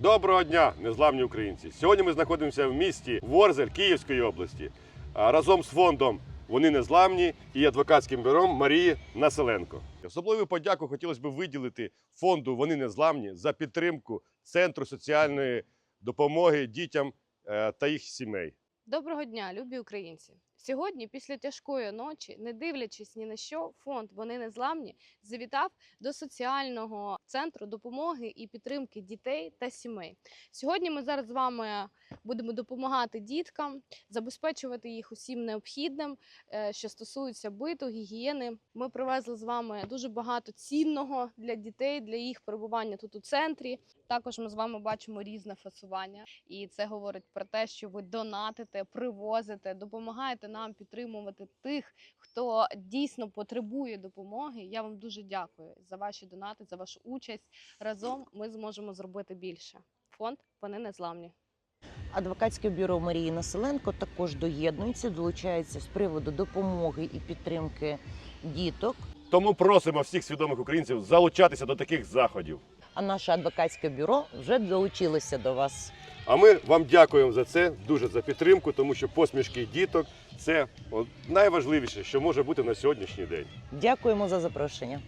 Доброго дня, незламні українці! Сьогодні ми знаходимося в місті Ворзель Київської області. Разом з фондом Вони незламні і адвокатським бюро Марії Населенко. Особливу подяку хотілося б виділити фонду Вони незламні за підтримку Центру соціальної допомоги дітям е, та їх сімей. Доброго дня, любі українці! Сьогодні, після тяжкої ночі, не дивлячись ні на що, фонд Вони незламні завітав до соціального центру допомоги і підтримки дітей та сімей. Сьогодні ми зараз з вами будемо допомагати діткам, забезпечувати їх усім необхідним, е, що стосується биту, гігієни. Ми привезли з вами дуже багато цінного для дітей, для їх перебування тут у центрі. Також ми з вами бачимо різне фасування, і це говорить про те, що ви донатите, привозите, допомагаєте нам підтримувати тих, хто дійсно потребує допомоги. Я вам дуже дякую за ваші донати, за вашу участь. Разом ми зможемо зробити більше. Фонд вони незламні. Адвокатське бюро Марії Населенко також доєднується, долучається з приводу допомоги і підтримки діток. Тому просимо всіх свідомих українців залучатися до таких заходів. А наше адвокатське бюро вже долучилося до вас. А ми вам дякуємо за це, дуже за підтримку, тому що посмішки діток це найважливіше, що може бути на сьогоднішній день. Дякуємо за запрошення.